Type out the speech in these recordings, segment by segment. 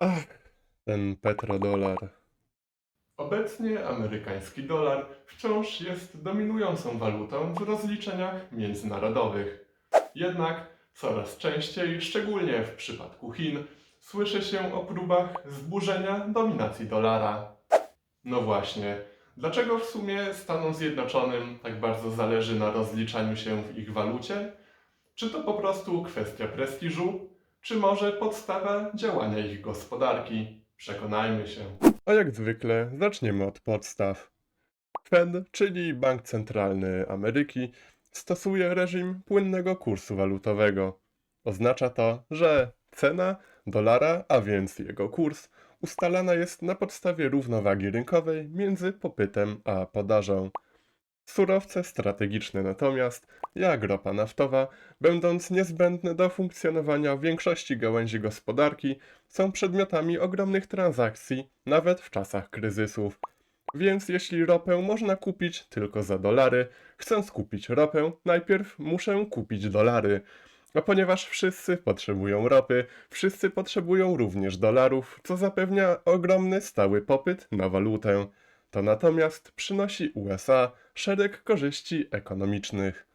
Ach, ten petrodolar. Obecnie amerykański dolar wciąż jest dominującą walutą w rozliczeniach międzynarodowych. Jednak coraz częściej, szczególnie w przypadku Chin, słyszy się o próbach zburzenia dominacji dolara. No właśnie, dlaczego w sumie Stanom Zjednoczonym tak bardzo zależy na rozliczaniu się w ich walucie? Czy to po prostu kwestia prestiżu, czy może podstawa działania ich gospodarki? Przekonajmy się. A jak zwykle zaczniemy od podstaw. Fed, czyli Bank Centralny Ameryki, stosuje reżim płynnego kursu walutowego. Oznacza to, że cena dolara, a więc jego kurs, ustalana jest na podstawie równowagi rynkowej między popytem a podażą. Surowce strategiczne natomiast, jak ropa naftowa, będąc niezbędne do funkcjonowania większości gałęzi gospodarki, są przedmiotami ogromnych transakcji, nawet w czasach kryzysów. Więc jeśli ropę można kupić tylko za dolary, chcąc kupić ropę, najpierw muszę kupić dolary. A ponieważ wszyscy potrzebują ropy, wszyscy potrzebują również dolarów, co zapewnia ogromny stały popyt na walutę. To natomiast przynosi USA szereg korzyści ekonomicznych.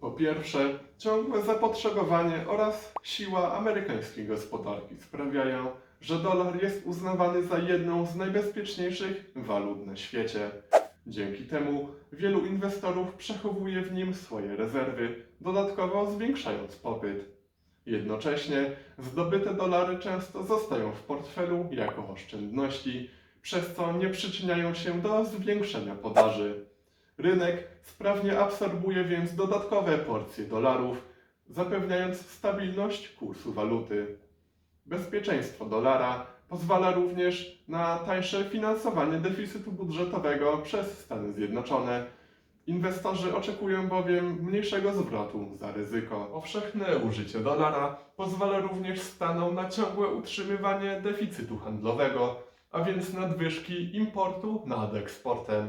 Po pierwsze, ciągłe zapotrzebowanie oraz siła amerykańskiej gospodarki sprawiają, że dolar jest uznawany za jedną z najbezpieczniejszych walut na świecie. Dzięki temu wielu inwestorów przechowuje w nim swoje rezerwy, dodatkowo zwiększając popyt. Jednocześnie zdobyte dolary często zostają w portfelu jako oszczędności, przez co nie przyczyniają się do zwiększenia podaży. Rynek sprawnie absorbuje więc dodatkowe porcje dolarów, zapewniając stabilność kursu waluty. Bezpieczeństwo dolara pozwala również na tańsze finansowanie deficytu budżetowego przez Stany Zjednoczone. Inwestorzy oczekują bowiem mniejszego zwrotu za ryzyko. Powszechne użycie dolara pozwala również Stanom na ciągłe utrzymywanie deficytu handlowego, a więc nadwyżki importu nad eksportem.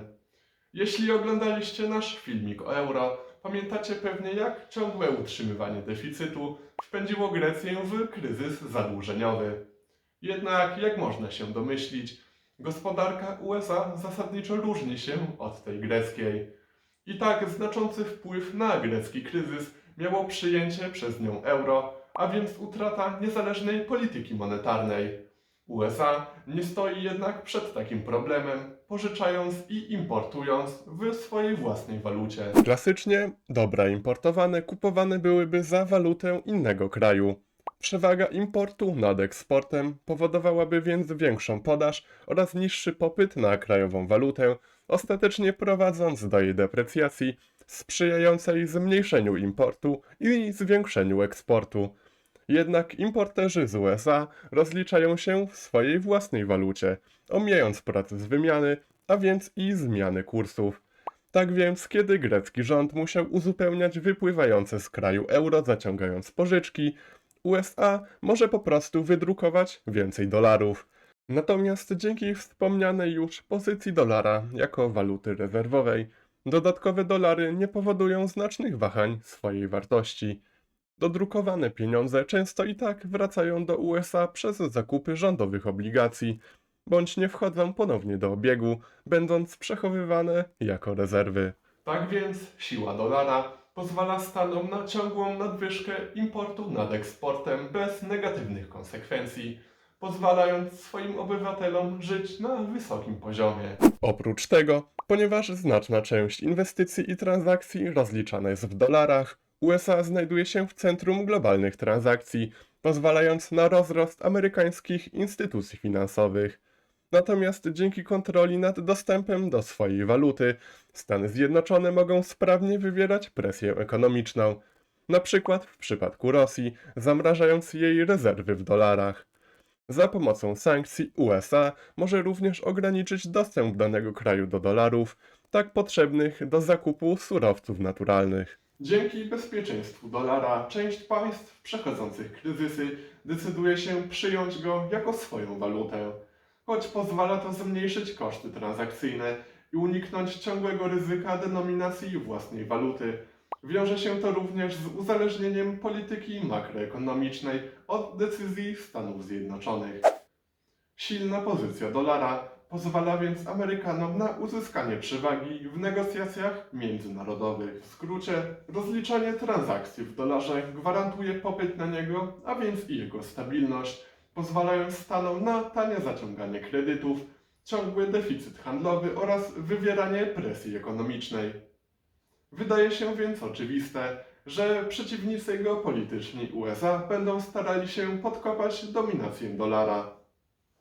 Jeśli oglądaliście nasz filmik o euro, pamiętacie pewnie jak ciągłe utrzymywanie deficytu wpędziło Grecję w kryzys zadłużeniowy. Jednak, jak można się domyślić, gospodarka USA zasadniczo różni się od tej greckiej. I tak znaczący wpływ na grecki kryzys miało przyjęcie przez nią euro, a więc utrata niezależnej polityki monetarnej. USA nie stoi jednak przed takim problemem, pożyczając i importując w swojej własnej walucie. Klasycznie dobra importowane kupowane byłyby za walutę innego kraju. Przewaga importu nad eksportem powodowałaby więc większą podaż oraz niższy popyt na krajową walutę, ostatecznie prowadząc do jej deprecjacji, sprzyjającej zmniejszeniu importu i zwiększeniu eksportu. Jednak importerzy z USA rozliczają się w swojej własnej walucie, omijając proces wymiany, a więc i zmiany kursów. Tak więc, kiedy grecki rząd musiał uzupełniać wypływające z kraju euro, zaciągając pożyczki, USA może po prostu wydrukować więcej dolarów. Natomiast dzięki wspomnianej już pozycji dolara jako waluty rezerwowej, dodatkowe dolary nie powodują znacznych wahań swojej wartości. Dodrukowane pieniądze często i tak wracają do USA przez zakupy rządowych obligacji, bądź nie wchodzą ponownie do obiegu, będąc przechowywane jako rezerwy. Tak więc siła dolara pozwala Stanom na ciągłą nadwyżkę importu nad eksportem bez negatywnych konsekwencji, pozwalając swoim obywatelom żyć na wysokim poziomie. Oprócz tego, ponieważ znaczna część inwestycji i transakcji rozliczana jest w dolarach, USA znajduje się w centrum globalnych transakcji, pozwalając na rozrost amerykańskich instytucji finansowych. Natomiast dzięki kontroli nad dostępem do swojej waluty, Stany Zjednoczone mogą sprawnie wywierać presję ekonomiczną, na przykład w przypadku Rosji, zamrażając jej rezerwy w dolarach. Za pomocą sankcji USA może również ograniczyć dostęp danego kraju do dolarów, tak potrzebnych do zakupu surowców naturalnych. Dzięki bezpieczeństwu dolara część państw przechodzących kryzysy decyduje się przyjąć go jako swoją walutę, choć pozwala to zmniejszyć koszty transakcyjne i uniknąć ciągłego ryzyka denominacji własnej waluty. Wiąże się to również z uzależnieniem polityki makroekonomicznej od decyzji Stanów Zjednoczonych. Silna pozycja dolara pozwala więc Amerykanom na uzyskanie przewagi w negocjacjach międzynarodowych. W skrócie, rozliczanie transakcji w dolarze gwarantuje popyt na niego, a więc i jego stabilność, pozwalając Stanom na tanie zaciąganie kredytów, ciągły deficyt handlowy oraz wywieranie presji ekonomicznej. Wydaje się więc oczywiste, że przeciwnicy geopolityczni USA będą starali się podkopać dominację dolara.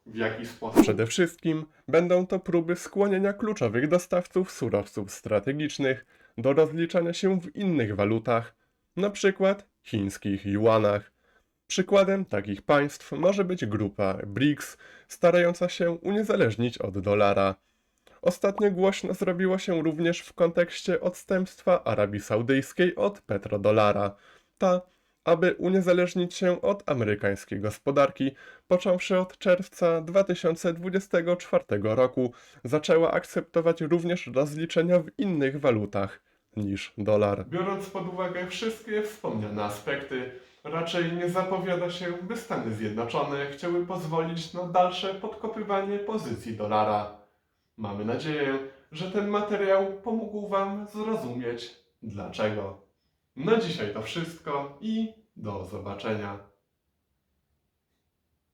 W jaki sposób? Przede wszystkim będą to próby skłonienia kluczowych dostawców surowców strategicznych do rozliczania się w innych walutach, np. chińskich juanach. Przykładem takich państw może być grupa BRICS, starająca się uniezależnić od dolara. Ostatnio głośno zrobiło się również w kontekście odstępstwa Arabii Saudyjskiej od petrodolara. Ta, aby uniezależnić się od amerykańskiej gospodarki, począwszy od czerwca 2024 roku, zaczęła akceptować również rozliczenia w innych walutach niż dolar. Biorąc pod uwagę wszystkie wspomniane aspekty, raczej nie zapowiada się, by Stany Zjednoczone chciały pozwolić na dalsze podkopywanie pozycji dolara. Mamy nadzieję, że ten materiał pomógł Wam zrozumieć dlaczego. Na dzisiaj to wszystko i do zobaczenia.